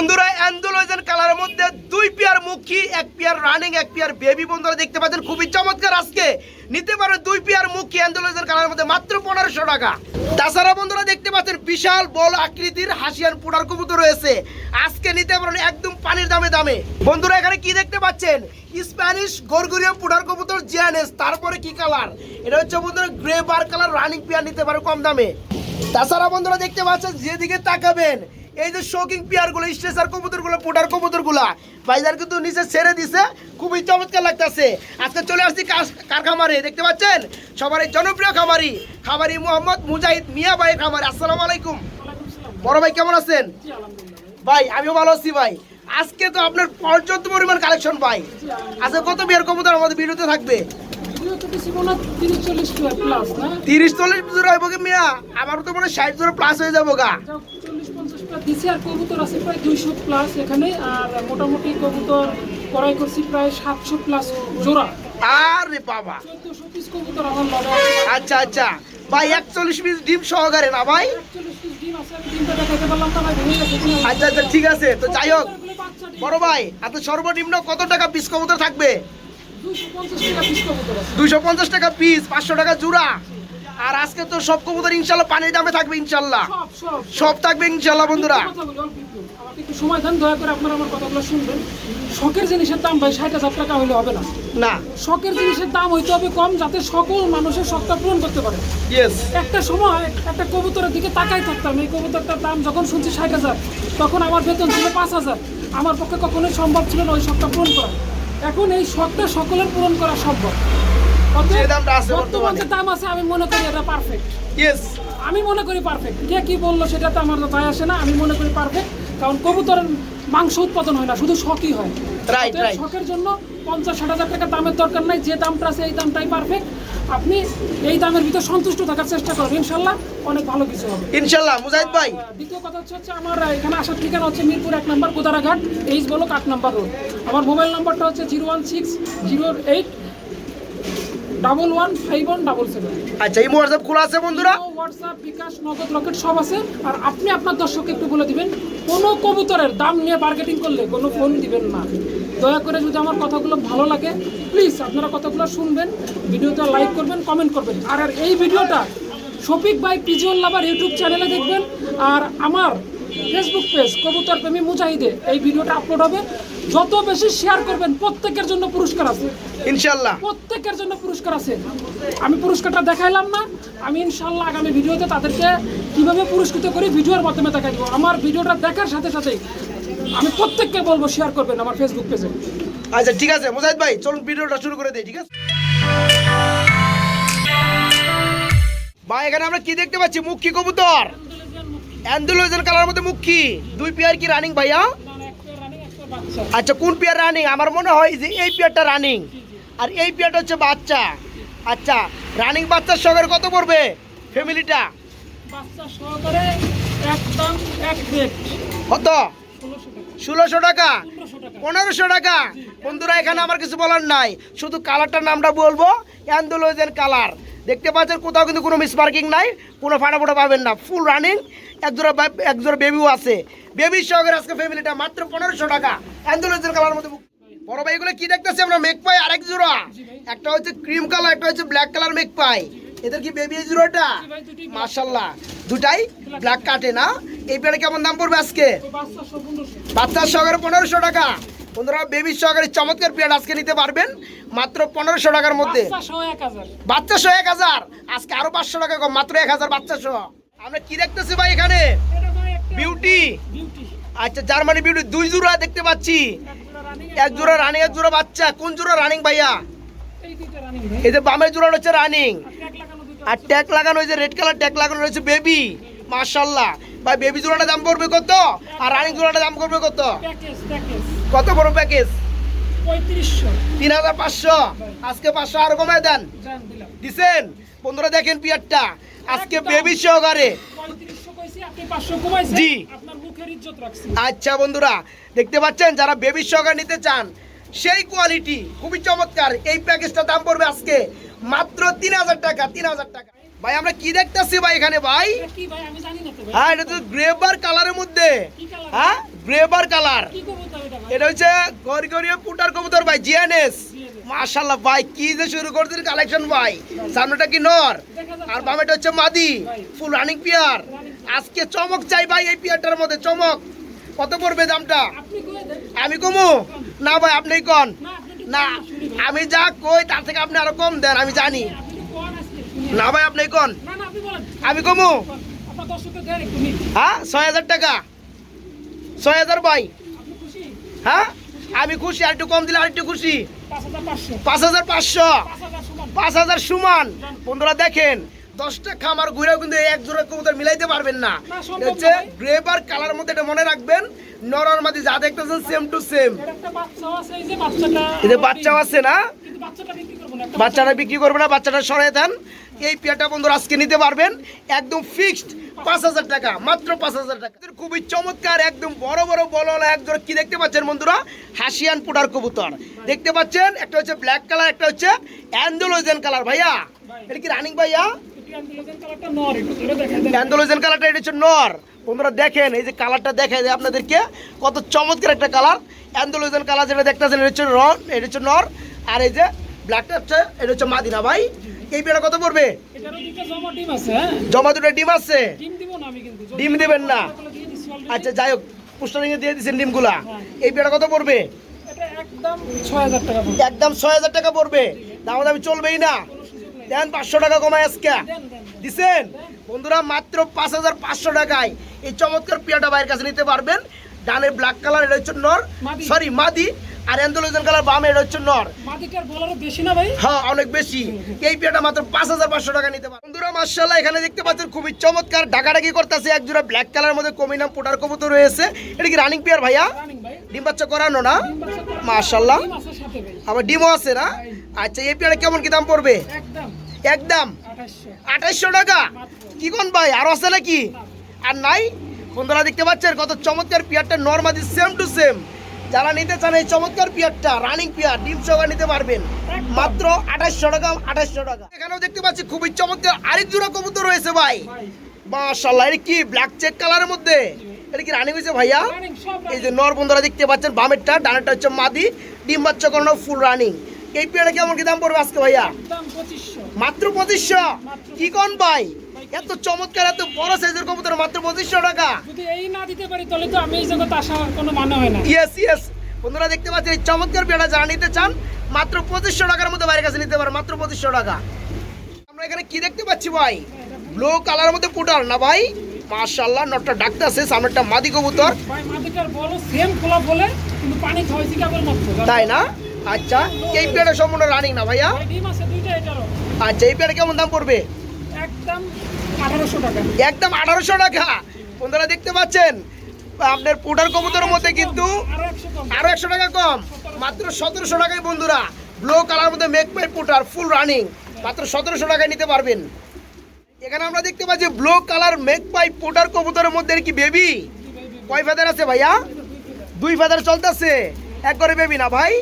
বন্ধুরা অ্যান্ডোলয়েজের কালারের মধ্যে দুই পেয়ার মুখী, এক পেয়ার রানিং এক পেয়ার বেবি বন্ধুরা দেখতে পাচ্ছেন। খুবই চমৎকার আজকে। নিতে পারে দুই পেয়ার মুখী অ্যান্ডোলয়েজের কালারের মধ্যে মাত্র পনেরোশো টাকা। তাছাড়া বন্ধুরা দেখতে পাচ্ছেন, বিশাল বল আকৃতির হাসিয়ান পুডার কবুতর রয়েছে। আজকে নিতে পারেন একদম পানির দামে দামে। বন্ধুরা, এখানে কি দেখতে পাচ্ছেন? স্প্যানিশ গরগুরিয়া পুডার কবুতর জিয়ানেস তারপরে কি কালার এটা হচ্ছে বন্ধুরা grey bar colour running pair নিতে পারে কম দামে। তাছাড়া বন্ধুরা দেখতে পাচ্ছেন, যেদিকে তাকাবেন এই যে শোকিং পিয়ারগুলো স্ট্রেসার কবুতরগুলো পোটার কবুতরগুলা ভাইজার কিন্তু নিচে ছেড়ে দিছে খুবই চমৎকার লাগতেছে। আজকে চলে আসছি কার- খামারে দেখতে পাচ্ছেন? সবার এই জনপ্রিয় খামারি খামারি মোহাম্মদ মুজাহিদ মিয়া ভাই খামারি। আসসালামু আলাইকুম। বড় ভাই কেমন আছেন? ভাই আমিও ভালো আছি ভাই। আজকে তো আপনার পর্যাপ্ত পরিমাণ কালেকশন ভাই। আজকে কত বিয়ার কবুতর আমাদের ভিডিওতে থাকবে? তিরিশ চল্লিশ জোড়া কি মিয়া? আমার তো মনে হয় ষাট জোড়া প্লাস হয়ে যাব গা। দিছি আর কবুতর আছে প্রায় দুইশো প্লাস এখানে আর মোটামুটি কবুতর ক্রয় করছি প্রায় সাতশো প্লাস জোড়া। আরে বাবা। চোদ্দশো পিস কবুতর আমার আচ্ছা আচ্ছা। ভাই একচল্লিশ পিস ডিম সহকারে না ভাই? আচ্ছা আচ্ছা ঠিক আছে। তো যাই হোক। বড় ভাই এত সর্বনিম্ন কত টাকা পিস কবুতর থাকবে? 250 টাকা পিস কবুতর আছে। দুইশো পঞ্চাশ টাকা পিস পাঁচশো টাকা জোড়া। আর আজকে তো সব কবুতর ইনশাল্লাহ পানির দামে থাকবে ইনশাল্লাহ। সব থাকবে ইনশাল্লাহ বন্ধুরা। একটু। সময় দেন দয়া করে আপনারা আমার কথাগুলো শুনবেন। শখের জিনিসের দাম ভাই ষাট হাজার টাকা হলে হবে না। না। শখের জিনিসের দাম হইতে হবে কম যাতে সকল মানুষের শখটা পূরণ করতে পারে। ইয়েস একটা সময় একটা কবুতরের দিকে তাকাই থাকতাম। এই কবুতরটার দাম যখন শুনছি ষাট হাজার তখন আমার বেতন ছিল পাঁচ হাজার। আমার পক্ষে কখনোই সম্ভব ছিল না ওই শখটা পূরণ করা। এখন এই শখটা সকলের পূরণ করা সম্ভব। যে দামটা আছে বর্তমানে। দাম আছে আমি মনে করি এটা পারফেক্ট ইয়েস আমি মনে করি পারফেক্ট কে কি বলল সেটা তো আমার দায় আসে না আমি মনে করি পারফেক্ট কারণ কবুতরের মাংস উৎপাদন হয় না শুধু শখই হয়। শখের জন্য পঞ্চাশ ষাট হাজার টাকা দামের দরকার নাই যে দামটা আছে এই দামটাই পারফেক্ট আপনি এই দামের ভিতর সন্তুষ্ট থাকার চেষ্টা করবেন ইনশাল্লাহ অনেক ভালো কিছু হবে। ইনশাল্লাহ মুজাহিদ ভাই। দ্বিতীয় কথা হচ্ছে হচ্ছে আমার এখানে আসার ঠিকানা হচ্ছে মিরপুর এক নম্বর গোদারাঘাট এইচ বলো আট নম্বর রোড আমার মোবাইল নাম্বারটা হচ্ছে zero one six zero eight double one five one double seven. আচ্ছা এই হোয়াটসঅ্যাপ খোলা আছে বন্ধুরা? হোয়াটসঅ্যাপ বিকাশ নগদ রকেট সব আছে। আর আপনি আপনার দর্শককে একটু বলে দিবেন কোনো কবুতরের দাম নিয়ে মার্কেটিং করলে কোনো ফোন দিবেন না। দয়া করে যদি আমার কথাগুলো ভালো লাগে প্লিজ আপনারা কথাগুলো শুনবেন ভিডিওটা লাইক করবেন কমেন্ট করবেন। আর আর এই ভিডিওটা শফিক ভাই পিজিওল লাভার ইউটিউব চ্যানেলে দেখবেন। আর আমার ফেসবুক পেজ কবুতর প্রেমী মুজাহিদে এই ভিডিওটা আপলোড হবে। যত বেশি শেয়ার করবেন প্রত্যেকের জন্য পুরস্কার আছে। ইনশাল্লাহ। প্রত্যেকের জন্য পুরস্কার আছে। আমি পুরস্কারটা দেখাইলাম না। আমি ইনশাল্লাহ আগামী ভিডিওতে তাদেরকে কীভাবে পুরস্কৃত করি ভিডিওর মাধ্যমে দেখাই দেবো আমার ভিডিওটা দেখার সাথে সাথেই আমি প্রত্যেককে বলব শেয়ার করবেন আমার ফেসবুক পেজে আচ্ছা ঠিক আছে মুজাহিদ ভাই চলুন ভিডিওটা শুরু করে দিই ঠিক আছে? ভাই এখানে আমরা কি দেখতে পাচ্ছি? মুখী কবুতর। অ্যান্ডুলোজের কালার মধ্যে মুখী দুই পেয়ার কি রানিং ভাইয়া? আচ্ছা কোন পেয়ার রানিং আমার মনে হয় যে এই পেয়ারটা রানিং আর এই পেয়ারটা হচ্ছে বাচ্চা। আচ্ছা রানিং বাচ্চার সঙ্গে কত পড়বে ফ্যামিলিটা কত? ষোলোশো টাকা। পনেরোশো টাকা। পনেরোশো টাকা? বন্ধুরা এখানে আমার কিছু বলার নাই। শুধু কালারটার নামটা বলব অ্যান্ডোলোজেন কালার দেখতে পাচ্ছেন কোথাও কিন্তু কোনো মিস মিসমার্কিং নাই, কোনো ফাটাফোটা পাবেন না ফুল রানিং একজোড়া একজোড়া বেবিও আছে। বেবির সহকারে আজকে ফ্যামিলিটা মাত্র পনেরোশো টাকা। অ্যান্ডোলোজেন কালার মধ্যে বড় ভাই, এগুলো কি দেখতেছি আমরা? মেক পাই আরেক জোড়া। একটা হচ্ছে ক্রিম কালার একটা হচ্ছে ব্ল্যাক কালার মেক পাই এদের কি বেবি জোড়াটা? মার্শাল্লাহ দুটাই ব্ল্যাক কাটে না? এই পেয়ারে কেমন দাম পড়বে আজকে? বাচ্চার সহকারে পনেরোশো টাকা। বন্ধুরা বেবির সহকারে চমৎকার পেয়ার আজকে নিতে পারবেন মাত্র পনেরোশো টাকার মধ্যে। বাচ্চা সহ এক হাজার? আজকে আরও পাঁচশো টাকা কম মাত্র এক হাজার বাচ্চা সহ আমরা কি দেখতেছি ভাই এখানে? বিউটি আচ্ছা জার্মানি বিউটি দুই জোড়া দেখতে পাচ্ছি। এক জোড়া রানিং এক জোড়া বাচ্চা। কোন জোড়া রানিং ভাইয়া? এই যে বামের জোড়া হচ্ছে রানিং আর ট্যাগ লাগানো হয়েছে রেড কালার ট্যাগ লাগানো রয়েছে বেবি মার্শাল্লাহ ভাই বেবি জোড়াটা দাম করবে কত? আর রানিং জোড়াটা দাম করবে কত? কত বড় প্যাকেজ তিন হাজার পাঁচশো। আজকে পাঁচশো আরও কমায় দেন। দিছেন? বন্ধুরা দেখেন পিয়ারটা। আজকে বেবি সহকারে। জি। আচ্ছা বন্ধুরা দেখতে পাচ্ছেন যারা বেবি সহকারে নিতে চান সেই কোয়ালিটি খুবই চমৎকার। এই প্যাকেজটা দাম পড়বে আজকে মাত্র তিন হাজার টাকা তিন হাজার টাকা। ভাই আমরা কি দেখতেছি ভাই এখানে ভাই? হ্যাঁ এটা তো গ্রেভার কালারের মধ্যে। হ্যাঁ গ্রেবার কালার এটা হচ্ছে গরগরিয়া পুটার কবুতর ভাই জিএনএস মাশাল্লাহ ভাই কি যে শুরু করছেন কালেকশন ভাই। সামনেটা কি নর? আর বামেটা হচ্ছে মাদি। ফুল রানিং পিয়ার আজকে চমক চাই ভাই এই পিয়ারটার মধ্যে চমক। কত পড়বে দামটা? আমি কমু? না ভাই আপনি কন। না। আমি যা কই তার থেকে আপনি আরও কম দেন আমি জানি আপনি একটু কোন আজকে শুনি না ভাই আপনি কন? আমি কমু। হ্যাঁ ছয় হাজার টাকা। ছয় হাজার ভাই। হ্যাঁ আমি খুশি আর একটু কম দিলে আর একটু খুশি। পাঁচ হাজার পাঁচশো। পাঁচ হাজার সমান। বন্ধুরা দেখেন দশটা খামার ঘুরেও কিন্তু এক জোড়া কবুতর মিলাইতে পারবেন না। হচ্ছে। গ্রেপ আর কালার মধ্যে এটা মনে রাখবেন। নরর মাদি যা দেখতেছেন সেম টু সেম একটা বাচ্চাও আছে এই যে বাচ্চাও আছে না? বাচ্চাটা বিক্রি করব না বাচ্চাটা সরাই দেন। এই পেয়ারটা বন্ধুরা আজকে নিতে পারবেন, একদম ফিক্সড পাঁচ হাজার টাকা, মাত্র পাঁচ হাজার টাকা। খুবই চমৎকার, একদম বড় বড় বল একজন কি দেখতে পাচ্ছেন বন্ধুরা? হাসিয়ান পুটার কবুতর। দেখতে পাচ্ছেন, একটা হচ্ছে ব্ল্যাক কালার একটা হচ্ছে অ্যান্ডোলোজেন কালার ভাইয়া, এটা কি রানিং ভাইয়া? অ্যান্ডোলোজেন কালারটা এটা হচ্ছে নর। বন্ধুরা দেখেন, এই যে কালারটা দেখায় আপনাদেরকে। কত চমৎকার একটা কালার অ্যান্ডোলোজেন কালার যেটা দেখতেছেন, এটা হচ্ছে রন এটা হচ্ছে নর। আর এই যে ব্ল্যাকটা হচ্ছে এটা হচ্ছে মাদিনা ভাই। এই পেয়ারা কত পড়বে? জমা হ্যাঁ? দুটো ডিম আছে? ডিম দিবেন না। আচ্ছা যাই হোক পুষ্টারিংয়ে দিয়ে দিচ্ছেন ডিমগুলা। এই পেয়ারা কত পড়বে? একদম ছয় হাজার টাকা পড়বে। একদম ছয় হাজার টাকা পড়বে। দাম দামি চলবেই না। দেন পাঁচশো টাকা কমায় আজকে। দিছেন? বন্ধুরা মাত্র পাঁচ হাজার পাঁচশো টাকায় এই চমৎকার পিয়াটা ভাইয়ের কাছে নিতে পারবেন। ডানের ব্ল্যাক কালার এটা হচ্ছে নর সরি মাদি। আর অ্যান্ডোলোজন কালার বামে এটা হচ্ছে নর। মাদিটার বলারও বেশি না ভাই? হ্যাঁ অনেক বেশি। এই পিয়াটা মাত্র পাঁচ হাজার পাঁচশো টাকা নিতে পারেন বন্ধুরা মার্শাল্লাহ এখানে দেখতে পাচ্ছেন খুবই চমৎকার ডাকাডাকি করতেছে এক জোড়া ব্ল্যাক কালার মধ্যে কমিনাম পোটার কবুতর রয়েছে। এটা কি রানিং পিয়ার ভাইয়া? ডিম বাচ্চা করানো না? ভাই। আবার ডিমও আছে না? আচ্ছা এই পেয়ারা কেমন কি দাম পড়বে? একদম। আঠাশশো। টাকা? কি কোন ভাই আরও আছে নাকি? আর নাই? বন্ধুরা দেখতে পাচ্ছেন কত চমৎকার পিয়ারটা নর্মালি সেম টু সেম যারা নিতে চান এই চমৎকার পিয়ারটা রানিং পিয়ার ডিম সহকারে নিতে পারবেন। মাত্র আঠাইশশো টাকা আঠাইশশো টাকা। এখানেও দেখতে পাচ্ছি খুবই চমৎকার আরেক জোড়া কবুতর রয়েছে ভাই। মাশাল্লাহ এটা কি ব্ল্যাক চেক কালারের মধ্যে? এটা কি রানিং হয়েছে ভাইয়া? এই যে নর বন্ধুরা দেখতে পাচ্ছেন বামেরটা ডানেরটা হচ্ছে মাদি ডিম বাচ্চা করানো ফুল রানিং এই পেয়ারা কেমন কি দাম পড়বে আজকে ভাইয়া? মাত্র পঁচিশশো? কি কোন ভাই? এত চমৎকার এত বড় সাইজের কবুতর মাত্র পঁচিশশো টাকা। যদি এই না দিতে পারি তাহলে তো আমি এই জগতে আসার কোনো মানে হয় না। ইয়েস ইয়েস বন্ধুরা দেখতে পাচ্ছেন এই চমৎকার পেয়ারা যারা নিতে চান মাত্র পঁচিশশো টাকার মধ্যে বাইরের কাছে নিতে পারেন মাত্র পঁচিশশো টাকা। আমরা এখানে কি দেখতে পাচ্ছি ভাই? ব্লু কালারের মধ্যে পুটার না ভাই? মাশাল্লাহ নটটা ডাকতেছে সামনেরটা মাদি কবুতর। ভাই মাদিটার বলো সেম খোলা বলে কিন্তু পানি খাওয়াইছি কেবল মাত্র তাই না? আচ্ছা এই পেয়ারা সম্পূর্ণ রানিং না ভাইয়া? ডিম আছে দুইটা এটারও। আচ্ছা এই পেয়ারা কেমন দাম পড়বে? একদম একদম আঠারোশো টাকা। বন্ধুরা দেখতে পাচ্ছেন? আপনার পোটার কবুতরের মধ্যে কিন্তু আরও একশো টাকা কম। মাত্র সতেরোশো টাকায় বন্ধুরা ব্লু কালার মধ্যে মেক পাই পুটার ফুল রানিং মাত্র সতেরোশো টাকায় নিতে পারবেন। এখানে আমরা দেখতে পাচ্ছি ব্লু কালার মেক পাই পুটার কবুতরের মধ্যে কি বেবি কয় ফেদার আছে ভাইয়া? দুই ফেদার চলতেছে। এক করে বেবি না ভাই?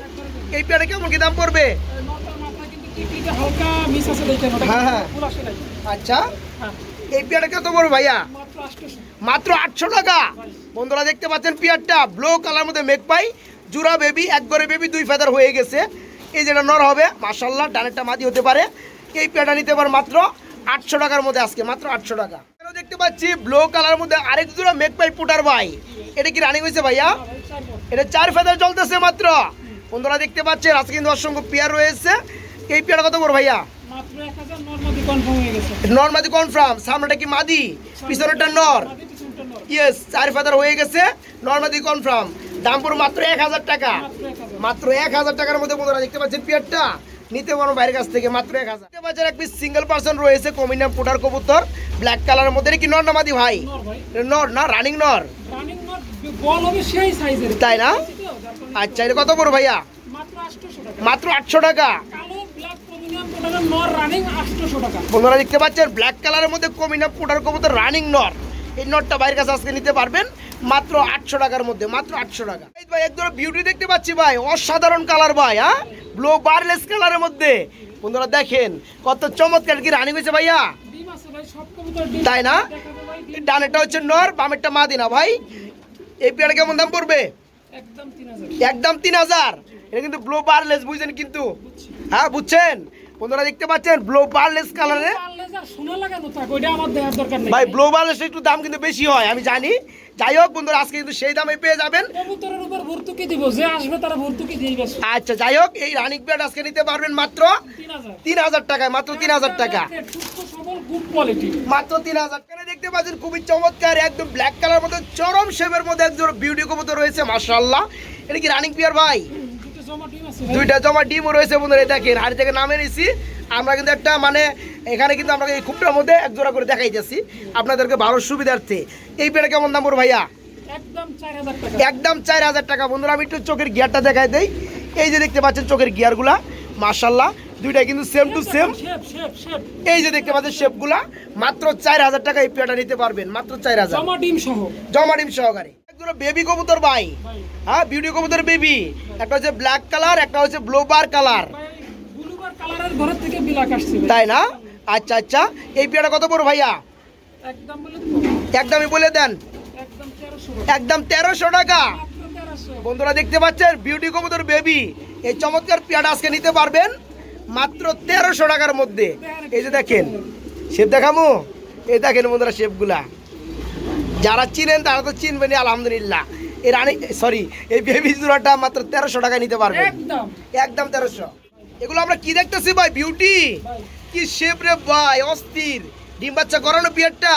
এই পেয়ারে কেমন কি দাম পড়বে? হ্যাঁ, হ্যাঁ। আচ্ছা। হ্যাঁ। এই পেয়ারে কত পড়বে ভাইয়া? মাত্র আটশো টাকা। বন্ধুরা দেখতে পাচ্ছেন পিয়ারটা ব্লু কালার মধ্যে মেক পাই জুরা বেবি এক করে বেবি দুই ফেদার হয়ে গেছে। এই যেটা নর হবে মাসাল্লাহ ডানেরটা মাদি হতে পারে। এই পেয়ারটা নিতে পারে মাত্র আটশো টাকার মধ্যে আজকে, মাত্র আটশো টাকা। দেখতে পাচ্ছি ব্লু কালার মধ্যে আরেক জোড়া মেক পাই পুটার ভাই। এটা কি রানিং হয়েছে ভাইয়া? এটা চার ফেদার চলতেছে মাত্র। বন্ধুরা দেখতে পাচ্ছেন, আজকে কিন্তু অসংখ্য পেয়ার রয়েছে। এই পেয়ারটা কত বড় ভাইয়া? নর্মাদি কনফার্ম মাদি সামনেটা কি মাদি? পিছনেরটা নর? মাদি? ইয়েস চার ফাদার হয়ে গেছে। নর্মাদি কনফার্ম দাম পুরো মাত্র এক হাজার টাকা। মাত্র এক হাজার। টাকার মধ্যে বন্ধুরা দেখতে পাচ্ছেন পিয়ারটা। নিতে পারো বাইরের কাছ থেকে মাত্র এক হাজার। দেখতে পাচ্ছেন এক পিস সিঙ্গেল পার্সন রয়েছে কমিনা পুটার কবুতর। ব্ল্যাক কালারের মধ্যে। কি নর ভাই? নর ভাই। নর না রানিং নর? তাই না? আচ্ছা এটা কত বড় ভাইয়া? মাত্র আটশো টাকা কালো ব্ল্যাক প্রিমিয়াম প্রোডাক্টের নর রানিং আটশোশো টাকা বন্ধুরা দেখতে পাচ্ছেন? ব্ল্যাক কালারের মধ্যে কমিনা পুটার কবুতর রানিং নর। এই নটটা বাইরের কাছে আজকে নিতে পারবেন মাত্র আটশো টাকার মধ্যে মাত্র আটশো টাকা। এই ভাই একদম বিউটি দেখতে পাচ্ছি ভাই অসাধারণ কালার ভাই হ্যাঁ? ব্লু বারলেস কালারের মধ্যে। বন্ধুরা দেখেন কত চমৎকার কি রানিং হয়েছে ভাইয়া। তাই না? ডানেরটা হচ্ছে নর বামেরটা মাদি না ভাই। এই পেয়ারা কেমন দাম পড়বে? একদম তিন হাজার। এটা কিন্তু ব্লো বারলেস বুঝছেন কিন্তু? হ্যাঁ বুঝছেন? বন্ধুরা দেখতে পাচ্ছেন ব্লো বারলেস কালারে ভাই ব্লো বারলেস একটু দাম কিন্তু বেশি হয় আমি জানি। যাই হোক বন্ধুরা আজকে কিন্তু সেই দামে পেয়ে যাবেন। কবুতরের উপর ভর্তুকি দিব যে আসবে তারা ভর্তুকি দিয়ে আচ্ছা যাই হোক এই রানিক পেয়ার আজকে নিতে পারবেন মাত্র তিন হাজার। টাকায় মাত্র তিন হাজার টাকা। মাত্র তিন হাজার টাকা দেখতে পাচ্ছেন খুবই চমৎকার একদম ব্ল্যাক কালার মধ্যে চরম শেপের মধ্যে একজন বিউটি কবুতর রয়েছে মাশাআল্লাহ। এটা কি রানিং পিয়ার ভাই? দুইটা জমা ডিমও রয়েছে বন্ধুরা এই দেখেন হাড়ি থেকে নামে নিছি। আমরা কিন্তু একটা মানে এখানে কিন্তু আমরা এই খুবটার মধ্যে এক জোড়া করে দেখাইতেছি আপনাদেরকে ভালো সুবিধার্থে। এই পেটা কেমন দাম পড়ে ভাইয়া? একদম চার হাজার টাকা। একদম চার হাজার টাকা। বন্ধুরা আমি একটু চোখের গিয়ারটা দেখাই দেই। এই যে দেখতে পাচ্ছেন চোখের গিয়ারগুলা মাশাল্লাহ দুইটা কিন্তু সেম টু সেম এই যে দেখতে পাচ্ছেন শেপগুলা মাত্র চার হাজার টাকা এই পেয়ারটা নিতে পারবেন মাত্র চার হাজার। জমা ডিম সহ। জমা ডিম সহকারে। বেবি কবুতর ভাই। হ্যাঁ বিউটি কবুতর বেবি একটা হচ্ছে ব্ল্যাক কালার একটা হচ্ছে ব্লোবার কালার। তাই না? আচ্ছা আচ্ছা। এই পেয়ারটা কত বড় ভাইয়া? একদমই বলে দেন। একদম তেরোশো টাকা। বন্ধুরা দেখতে পাচ্ছেন বিউটি কবুতর বেবি এই চমৎকার পেয়ারটা আজকে নিতে পারবেন। মাত্র তেরোশো টাকার মধ্যে। এই যে দেখেন শেপ দেখামো? এই দেখেন বন্ধুরা শেপগুলা। যারা চিনেন তারা তো চিনবেন আলহামদুলিল্লাহ। এই রানী সরি এই বেবি জোড়াটা মাত্র তেরোশো টাকায় নিতে পারবে একদম। একদম তেরোশো। এগুলো আমরা কি দেখতেছি ভাই? বিউটি কি শেপ রে ভাই? অস্থির। ডিম বাচ্চা করানো পিয়ারটা।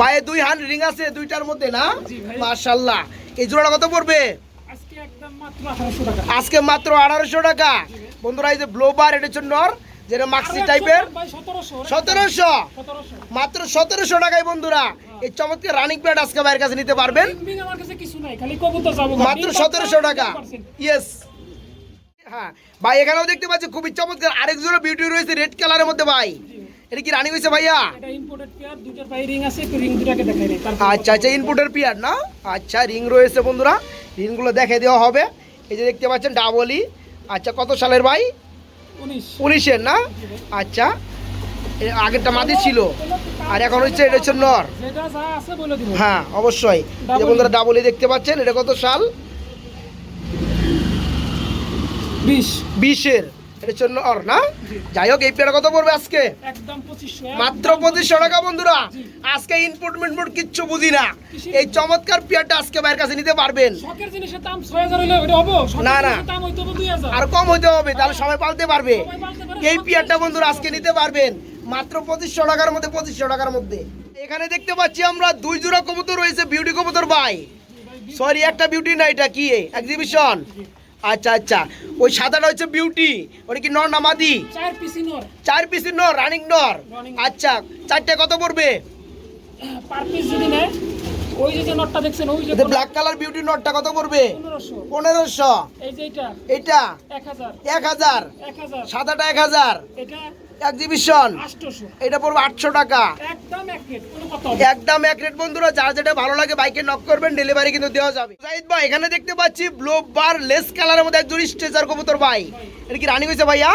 পায়ে দুই হান রিং আছে দুইটার মধ্যে না? মাশাল্লাহ এই জোড়াটা কত পড়বে? আজকে একদম মাত্র আঠারোশো টাকা। বন্ধুরা এই যে ব্লোবার এটা হচ্ছে নর যেটা মাক্সি টাইপের সতেরোশো মাত্র সতেরোশো টাকায় বন্ধুরা। এই চমৎকার রানিং প্যাড আজকে ভাইয়ের কাছে নিতে পারবেন। মাত্র সতেরোশো টাকা। ইয়েস হ্যাঁ। ভাই এখানেও দেখতে পাচ্ছি খুবই চমৎকার আরেক জোড়া বিউটি রয়েছে রেড কালারের মধ্যে ভাই। এটা কি রানিং হয়েছে ভাইয়া? আচ্ছা আচ্ছা ইনপুটের পিয়ার না? আচ্ছা রিং রয়েছে বন্ধুরা। রিংগুলো দেখে দেওয়া হবে। এই যে দেখতে পাচ্ছেন ডাবলি আচ্ছা কত সালের ভাই? উনিশ। উনিশের না? আচ্ছা আগেরটা মাদি ছিল। আর এখন হচ্ছে এটা হচ্ছে নর। হ্যাঁ অবশ্যই। যে. বন্ধুরা ডাবলি দেখতে পাচ্ছেন এটা কত সাল? বিশ। বিশের। হচ্ছে নর না? যাই হোক এই পেয়ারা কত পড়বে আজকে? মাত্র পঁচিশশো। টাকা বন্ধুরা। আজকে ইনপুট মিনপুট কিচ্ছু বুঝি না। এই চমৎকার পেয়ারটা আজকে ভাইয়ের কাছে নিতে পারবেন। না, না। হইতে আর কম হতে হবে তাহলে সবাই পালতে পারবে। এই পিয়ারটা বন্ধুরা আজকে নিতে পারবেন। মাত্র পঁচিশশো টাকার মধ্যে পঁচিশশো টাকার মধ্যে। এখানে দেখতে পাচ্ছি আমরা দুই জোড়া কবুতর রয়েছে বিউটি কবুতর ভাই। সরি একটা বিউটি না এটা কি? এক্সিবিশন আচ্ছা আচ্ছা। ওই সাদাটা হচ্ছে বিউটি ওটা কি নর নামাদি চার পিসি নর। চার পিসের নর রানিং নর। আচ্ছা চারটে কত পড়বে? পার পিস যদি নেয় ওই যে যে নটটা দেখছেন ওই যে ব্ল্যাক কালার বিউটি নটটা কত পড়বে? এই যে এটা সাদাটা এটা এক্সিবিশন এটা পড়বে আটশো টাকা। একদম এক রেট বন্ধুরা যার যেটা ভালো লাগে বাইকে নক করবেন ডেলিভারি কিন্তু দেওয়া যাবে। জাহিদ ভাই এখানে দেখতে পাচ্ছি ব্লো বার লেস কালারের মধ্যে একজন স্ট্রেচার কবুতর ভাই। এটা কি রানিং হয়েছে ভাইয়া?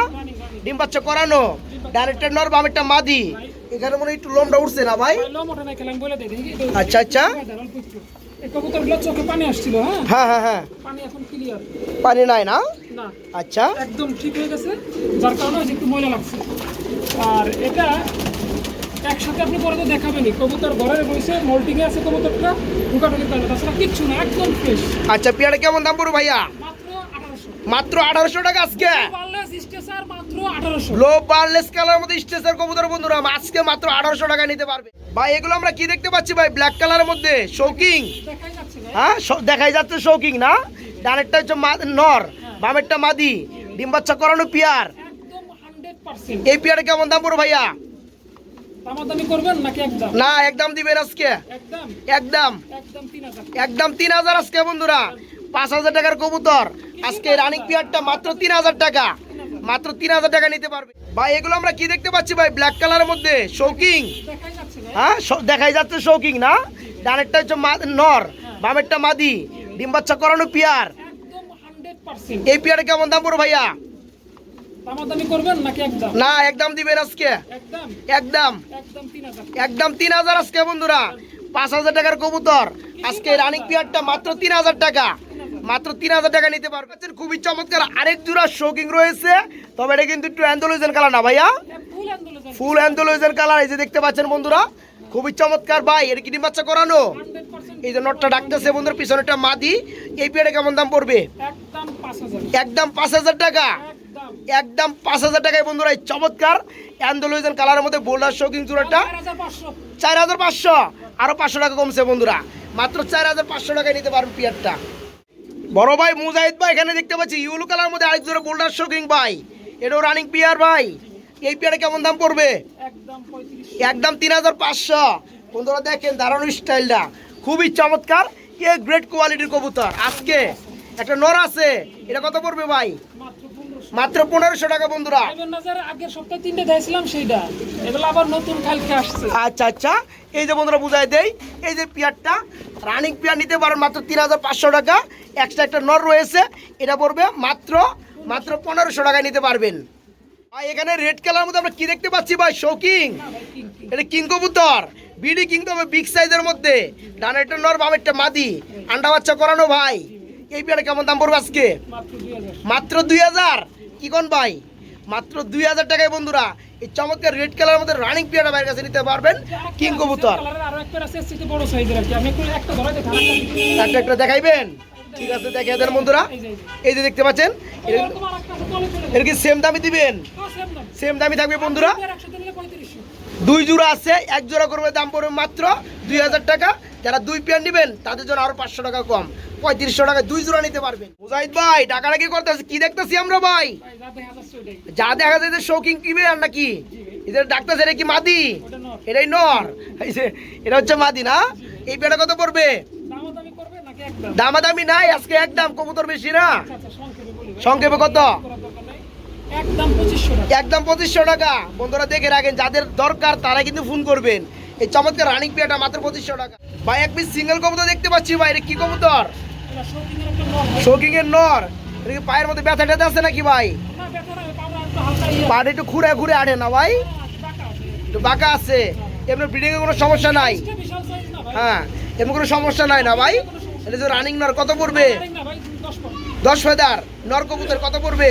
ডিম বাচ্চা করানো। ডাইরেক্টর নর বামেরটা মাদি। এখানে মনে একটু লোমটা উঠছে না ভাই? আচ্ছা, আচ্ছা। একটু। হ্যাঁ? হ্যাঁ হ্যাঁ হ্যাঁ। পানি নাই না? না। আচ্ছা। একদম ঠিক হয়ে গেছে যার কারণে একটু ময়লা লাগছে। আর এটা একসাথে আপনি পরে তো কবুতর মোল্টিং আছে কবুতরটা তাছাড়া কিচ্ছু না একদম ফ্রেশ আচ্ছা পেয়ারা কেমন দাম পড়বে ভাইয়া? মাত্র আঠারোশো। টাকা আজকে পারলেস স্টেসার মাত্র আঠারোশো লো বারলেস কালার মধ্যে স্টেজের কবুতর বন্ধুরা আজকে মাত্র আঠারোশো টাকা নিতে পারবে। ভাই এগুলো আমরা কি দেখতে পাচ্ছি ভাই? ব্ল্যাক কালারের মধ্যে শৌকিং হ্যাঁ দেখাই যাচ্ছে শৌকিং না? ডানেরটা হচ্ছে নর বামেরটা মাদি ডিম বাচ্চা করানো পিয়ার। একদম হান্ড্রেড পার্সেন্ট এই পিয়ারে কেমন দাম পড়ো ভাইয়া? না একদম দিবেন আজকে। একদম একদম তিন হাজার। আজকে বন্ধুরা। পাঁচ হাজার টাকার কবুতর। আজকে রানিং পিয়ারটা মাত্র তিন হাজার টাকা। মাত্র তিন হাজার টাকা নিতে পারবে। ভাই এগুলো আমরা কি দেখতে পাচ্ছি ভাই? ব্ল্যাক কালারের মধ্যে শৌকিং হ্যাঁ দেখাই যাচ্ছে শৌকিং না? ডানেরটা হচ্ছে নর বামেরটা মাদি ডিম বাচ্চা করানো পিয়ার। এই পিয়ারে কেমন দাম পড়ো ভাইয়া? না একদম দিবেন আজকে। একদম? একদম। তিন হাজার। আজকে বন্ধুরা। পাঁচ হাজার টাকার কবুতর। আজকে রানিং পিয়ারটা মাত্র তিন হাজার টাকা। মাত্র তিন হাজার টাকা নিতে পারবেন খুবই চমৎকার আরেক জোড়া শোকিং রয়েছে। তবে এটা কিন্তু একটু অ্যান্ডোলজেন কালার না ভাইয়া? ফুল অ্যান্ডোলজেন কালার এই যে দেখতে পাচ্ছেন বন্ধুরা খুবই চমৎকার ভাই এর কি বাচ্চা করানো? এই যে নটটা ডাকতেছে বন্ধুরা পিছনেটা মাদি এই পিয়ারে কেমন দাম পড়বে? একদম পাঁচ হাজার। টাকা? একদম। পাঁচ হাজার টাকায় বন্ধুরা এই চমৎকার অ্যান্ডোলজেন কালারের মধ্যে বোল্ডার শোকিং জোড়াটা। চার হাজার পাঁচশো। চার হাজার পাঁচশো। আরও পাঁচশো টাকা কমছে বন্ধুরা। মাত্র চার হাজার পাঁচশো টাকায় নিতে পারবেন পিয়ারটা বড় ভাই মুজাহিদ ভাই এখানে দেখতে পাচ্ছি ইউলো কালার মধ্যে আরেক জোড়া বোল্ডার শোকিং ভাই। এটাও রানিং পিয়ার ভাই। এই পিয়ারে কেমন দাম পড়বে? একদম একদম তিন হাজার পাঁচশো। বন্ধুরা দেখেন দারুণ স্টাইলটা খুবই চমৎকার। এ গ্রেট কোয়ালিটির কবুতর। আজকে একটা নর আছে। এটা কত পড়বে ভাই? মাত্র পনেরোশো টাকা বন্ধুরা। আগের সপ্তাহে তিনটে দিয়েছিলাম সেইটা। এগুলো আবার নতুন কালকে আসছে। আচ্ছা আচ্ছা। এই যে বন্ধুরা বুঝাই দেই এই যে পিয়ারটা রানিং পিয়ার নিতে পারেন মাত্র তিন হাজার পাঁচশো টাকা। এক্সট্রা একটা নর রয়েছে এটা পড়বে মাত্র মাত্র পনেরোশো টাকায় নিতে পারবেন। ভাই এখানে রেড কালার মধ্যে আমরা কি দেখতে পাচ্ছি ভাই? শোকিং এটা কিং কবুতর। বিডি কিং তবে বিগ সাইজের মধ্যে। ডান একটা নর বামেরটা মাদি। আন্ডা বাচ্চা করানো ভাই। এই পিয়ারে কেমন দাম পড়বে আজকে? মাত্র দুই হাজার। কি কোন ভাই? মাত্র দুই হাজার টাকায় বন্ধুরা এই চমৎকার রেড কালার মধ্যে রানিং পিয়ারটা বাইরের কাছে নিতে পারবেন কিং। কবুতর একটা একটু দেখাইবেন? ঠিক আছে দেখে দেন বন্ধুরা। এই যে দেখতে পাচ্ছেন? এর কি সেম দামি দিবেন? সেম দামি। থাকবে বন্ধুরা। দুই জোড়া আছে, এক জোড়া করবে দাম পড়বে মাত্র দুই হাজার টাকা। যারা দুই পেয়ার নেবেন, তাদের জন্য আরও পাঁচশো টাকা কম। পঁয়ত্রিশশো টাকা দুই জোড়া নিতে পারবেন। মুজাহিদ ভাই টাকাটা কি করতেছে, কি দেখতেছি আমরা ভাই? যা দেখা যাচ্ছে শৌকিং কিবে আর নাকি? এদের ডাক্তার এটা কি মাদি? এটাই নর। এটা হচ্ছে মাদি না? এই পেয়ারটা কত পড়বে? দামাদামি নাই, আজকে একদম। কবুতর বেশি না? সংক্ষেপে কত। একদম পঁচিশশো টাকা। বন্ধুরা দেখে রাখেন যাদের দরকার তারা কিন্তু ফোন করবেন। এই চমৎকার রানিং পেয়ারটা মাত্র পঁচিশশো টাকা। ভাই এক পিস সিঙ্গেল কবুতর দেখতে পাচ্ছি ভাই এটা কি কবুতর। শৌকিং এর নর পায়ের মধ্যে ব্যথা ট্যাথা আছে নাকি ভাই? বেচারা একটু ঘুরে ঘুরে আড়ে না ভাই? আছে। একটু বাঁকা আছে। এমনি ব্রিডিং এর কোনো সমস্যা নাই। হ্যাঁ এমন কোনো সমস্যা নাই না ভাই? এটা যে রানিং নর কত পড়বে। দশ ফেদার নর কবুতর কত পড়বে?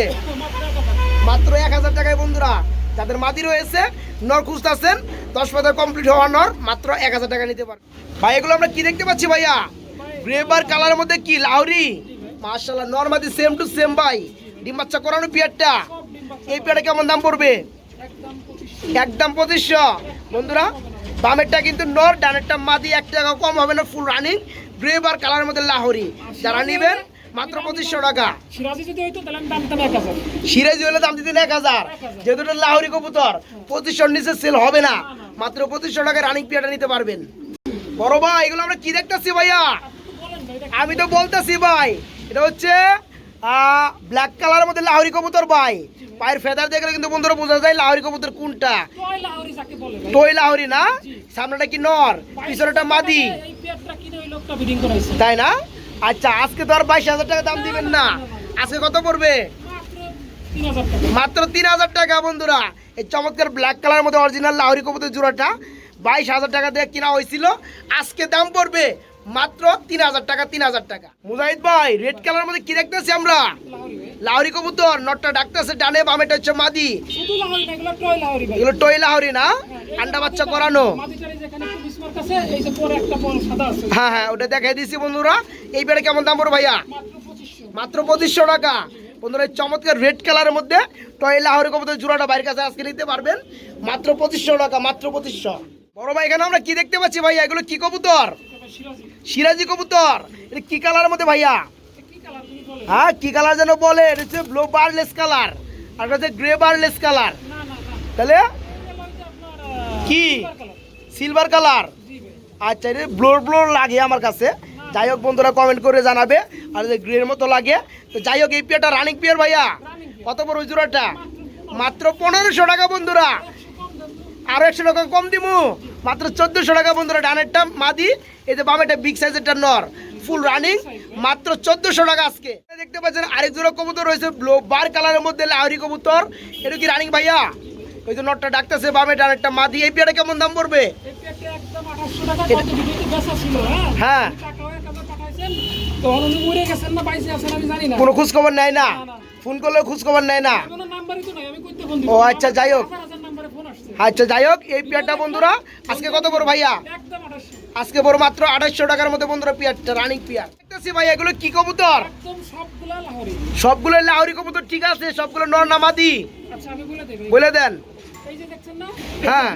মাত্র এক হাজার। টাকায় বন্ধুরা যাদের মাদি রয়েছে নর খুঁজতেছেন দশ ফেদার কমপ্লিট হওয়ার নর মাত্র এক হাজার টাকা নিতে পারবেন ভাই এগুলো আমরা কি দেখতে পাচ্ছি ভাইয়া? গ্রেবার কালারের মধ্যে কি? লাউরি? মার্শাল্লাহ নর মাদি সেম টু সেম ভাই। ডিম বাচ্চা করানো পিয়ারটা। এই পিয়ারটা কেমন দাম পড়বে? একদম পঁচিশশো। বন্ধুরা বামেরটা কিন্তু নর ডানেরটা মাদি এক টাকা কম হবে না ফুল রানিং গ্রেবার কালারের মধ্যে লাহোরি। যারা নেবেন মাত্র পঁচিশশো টাকা। সিরাজি যদি হইতো তাহলে আমি দাম দিতাম এক হাজার। সিরাজি হলে দাম দিতেন এক হাজার। যেহেতু লাহোরি কবুতর পঁচিশশোর নিচে সেল হবে না। মাত্র পঁচিশশো টাকায় রানিং পিয়াটা নিতে পারবেন। বড় ভাই এগুলো আমরা কি দেখতেছি ভাইয়া? আমি তো বলতেছি ভাই এটা হচ্ছে ব্ল্যাক কালারের মধ্যে লাহোরি কবুতর ভাই। পায়ের ফেদার দেখলে কিন্তু বন্ধুরা বোঝা যায় লাহরি কবুতর কোনটা। টই লাহোরি না? সামনেটা কি নর? পিছনেটা মাদি। তাই না? আচ্ছা আজকে তো আর বাইশ হাজার টাকা দাম দিবেন না। আজকে কত পড়বে? মাত্র তিন হাজার টাকা, বন্ধুরা। এই চমৎকার ব্ল্যাক কালার মধ্যে অরিজিনাল লাহরি কবুতর জোড়াটা। বাইশ হাজার টাকা দিয়ে কেনা হয়েছিল। আজকে দাম পড়বে মাত্র তিন হাজার টাকা তিন হাজার টাকা। মুজাহিদ ভাই রেড কালার মধ্যে কি দেখতেছি আমরা? লাহোরি কবুতর নটটা ডাকতেছে ডানে বামেটা হচ্ছে মাদি। এগুলো টয় লাহোরি না? আন্ডা বাচ্চা করানো মাটিটারে যেখানে একটু বিস্মার্ক আছে এই যে পরে একটা বল সাদা আছে। হ্যাঁ হ্যাঁ ওটা দেখাই দিছি বন্ধুরা। এই বেড়ে কেমন দাম পড়বে ভাইয়া? মাত্র পঁচিশশো। টাকা। বন্ধুরা এই চমৎকার রেড কালারের মধ্যে টয় লাহোরি কবুতর জোড়াটা বাইরের কাছে আজকে নিতে পারবেন। মাত্র পঁচিশশো টাকা মাত্র পঁচিশশো। বড় ভাই এখানে আমরা কি দেখতে পাচ্ছি ভাইয়া? এগুলো কি কবুতর? সিরাজি কবুতর, এটা কি কালারের মধ্যে ভাইয়া? কালার হ্যাঁ কি কালার যেন বলে? ব্লু বারলেস কালার আর এটা হচ্ছে গ্রে বারলেস কালার তাহলে? কি? সিলভার কালার আচ্ছা এটা ব্লোর ব্লোর লাগে আমার কাছে। যাই হোক, বন্ধুরা কমেন্ট করে জানাবে। আর যে গ্রের মতো লাগে। তো যাই হোক, এই পিয়ারটা রানিং পিয়ার ভাইয়া। কত বড় জোড়াটা? মাত্র পনেরোশো টাকা, বন্ধুরা। আরও একশো টাকা কম দিমু। মাত্র চোদ্দশো টাকা বন্ধুরা ডানেরটা। মাদি এই যে বামেটা বিগ সাইজেরটা নর। ফুল রানিং মাত্র চোদ্দশো টাকা আজকে। দেখতে পাচ্ছেন আরেক জোড়া কবুতর রয়েছে ব্লো বার কালারের মধ্যে লাহরি কবুতর। এটা কি রানিং ভাইয়া? ওই যে নটটা ডাকতেছে বামে ডানেরটা। মাদি এই পেয়ারটা কেমন দাম পড়বে? হ্যাঁ? হ্যাঁ। কোনো খোঁজ খবর নেয় না। ফোন করলে খোঁজ খবর নেয় না? ও, আচ্ছা, যাই হোক। হাজার হাজার নাম্বারে ফোন আসছে আচ্ছা যাই হোক এই পেয়ারটা বন্ধুরা আজকে কত বড় ভাইয়া? আজকে বড় মাত্র আঠাশশো টাকার মতো বন্ধুরা পেয়ারটা রানিং পেয়ার। দেখতেছি ভাই এগুলো কি কবুতর? একদম লাহরি। সবগুলো কবুতর ঠিক আছে সবগুলো নর নামাদি। আচ্ছা বলে দেন। হ্যাঁ।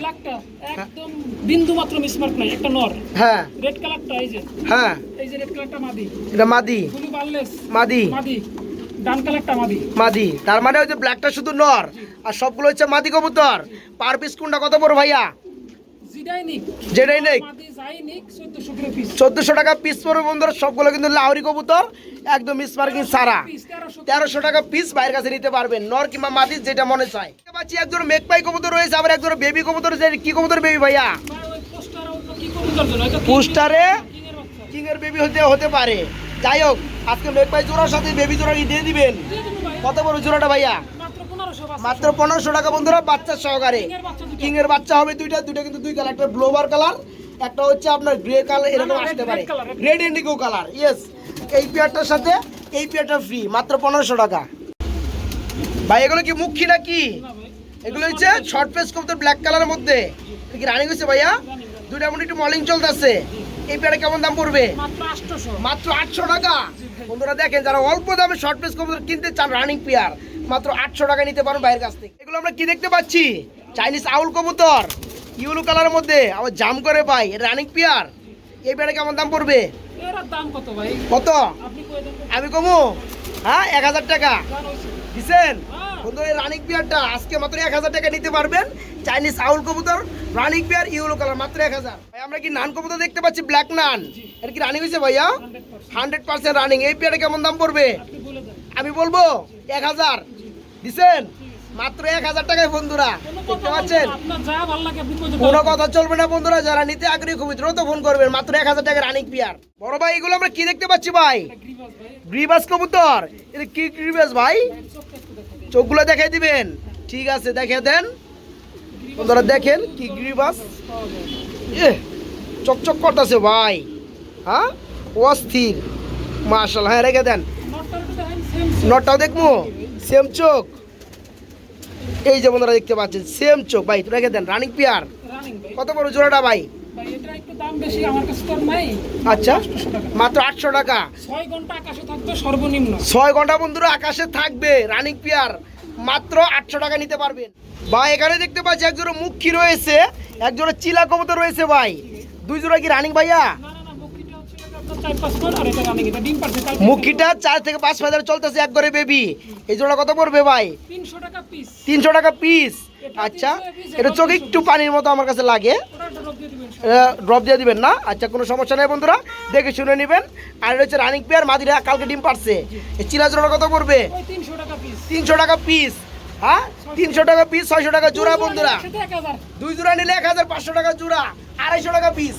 একদম বিন্দু মাত্র মিসমার্ক নাই একটা নর। হ্যাঁ। রেড কালারটা এই যে। হ্যাঁ। এই যে রেড কালারটা মাদি। এটা মাদি। মাদি। মাদি। ডান কালারটা মাদি। মাদি। তার মানে হচ্ছে ব্ল্যাকটা শুধু নর আর সবগুলো হচ্ছে মাদি কবুতর। পার পিস কোনটা? কত বড় ভাইয়া? জিডাইনিক যেটাই নেই মাদি জাইনিক 1400 করে পিস চোদ্দশো টাকা পিস পড়বে বন্ধুরা সবগুলো কিন্তু লাউরি কবুতর একদম স্পার্কিং সারা। তেরোশো টাকা পিস বাইরের কাছে নিতে পারবেন। নর কিংবা মাদি যেটা মনে চায়। পাচ্ছি একজন মেকপাই কবুতর রয়েছে আবার একজন বেবি কবুতর কি কবুতর বেবি ভাইয়া? ভাই ওই পোস্টার অন্য কি কবুতর জন্য এটা পোস্টারে কিং কিং এর বেবি হতে হতে পারে। যাই হোক আজকে মেকপাই জোড়ার সাথে বেবি জোড়া দিয়ে দিবেন? ভাই। কত বড় জোড়াটা ভাইয়া? মাত্র 1500 বাচ্চা। মাত্র পনেরোশো টাকা বন্ধুরা বাচ্চা সহকারে। কিং এর বাচ্চা হবে দুইটা দুইটা কিন্তু দুই কালার একটা ব্লোবার কালার একটা হচ্ছে আপনার গ্রে কালার এরকম আসতে পারে। রেড ইন্ডিগো কালার ইয়েস এই পেয়ারটার সাথে এই পেয়ারটা ফ্রি মাত্র পনেরোশো টাকা। ভাই এগুলো কি মুখী নাকি? না ভাই। এগুলো হচ্ছে শর্ট পেস কবুতর ব্ল্যাক কালারের মধ্যে। কি রানিং হয়েছে ভাইয়া? ভাই। দুইটা মনে একটু মলিং চলতেছে। এই পেয়ারে কেমন দাম পড়বে? মাত্র আটশো টাকা। বন্ধুরা দেখেন যারা অল্প দামে শর্ট পেস কবুতর কিনতে চান রানিং পেয়ার মাত্র আটশো টাকা নিতে পারেন বাইরের কাছ থেকে। এগুলো আমরা কি দেখতে পাচ্ছি? চাইনিজ আউল কবুতর ইউলো কালারের মধ্যে আবার জাম করে পাই রানিং পেয়ার এই পেয়ারে কেমন দাম পড়বে? কত আমি কমু? হ্যাঁ এক হাজার টাকা। দিছেন? হ্যাঁ। বন্ধু এই রানিং পেয়ারটা আজকে মাত্র এক হাজার টাকা নিতে পারবেন। চাইনিজ আউল কবুতর রানিং পেয়ার ইউলো কালার, মাত্র এক হাজার। ভাই, আমরা কি নান কবুতর দেখতে পাচ্ছি? Black nun. এটা কি রানিং হয়েছে ভাইয়া? Hundred percent running. এই পেয়ারে কেমন দাম পড়বে? আমি বলব, এক হাজার। দিছেন? মাত্র এক হাজার টাকায় বন্ধুরা, দেখতে পাচ্ছেন? কোনো কথা চলবে না বন্ধুরা, যারা নিতে আগ্রহী খুবই দ্রুত ফোন করবেন। মাত্র এক হাজার টাকা রানিং পেয়ার। বড় ভাই, এগুলো আমরা কি দেখতে পাচ্ছি ভাই? গ্রিবাস কবুতর। এটা কি গ্রিবাস ভাই? চোখগুলো দেখাই দিবেন। ঠিক আছে দেখে দেন। বন্ধুরা দেখেন কি গ্রিবাস। এ চকচক করতেছে ভাই। হ্যাঁ? অস্থির। মার্শাল হ্যাঁ রেখে দেন। নটটাও দেখব? সেম চোখ। এই যে বন্ধুরা দেখতে পাচ্ছেন সেম চোখ। ভাই রেখে দেন। Running pair. কত বড় জোড়াটা ভাই, এটা একটু দাম বেশি, আমার কাছে তো নাই। আচ্ছা মাত্র আটশো টাকা। ছয় ঘণ্টা আকাশে থাকবে সর্বনিম্ন। ছয় ঘণ্টা বন্ধুরা আকাশে থাকবে রানিং পেয়ার। মাত্র আটশো টাকা নিতে পারবেন। ভাই এখানে দেখতে পাচ্ছি একজোড়া মুখী রয়েছে একজোড়া চিলা কবুতর রয়েছে ভাই। দুই জোড়া কি রানিং ভাইয়া? চার মুখিটা থেকে পাঁচ হাজার চলতেছে এক করে বেবি এই জোড়া কত পড়বে ভাই? তিনশো টাকা পিস তিনশো টাকা পিস আচ্ছা এটা চোখে একটু পানির মতো আমার কাছে লাগে। ড্রপ দিয়ে দিবেন না? আচ্ছা কোনো সমস্যা নেই বন্ধুরা দেখে শুনে নেবেন। আর এটা হচ্ছে রানিং পেয়ার মাদিরা কালকে ডিম পারছে। চিলা জোড়া কত পড়বে? তিনশো টাকা পিস তিনশো টাকা পিস হ্যাঁ? তিনশো টাকা পিস ছয়শো টাকা জোড়া বন্ধুরা। দুই জোড়া নিলে এক হাজার পাঁচশো টাকা জোড়া আড়াইশো টাকা পিস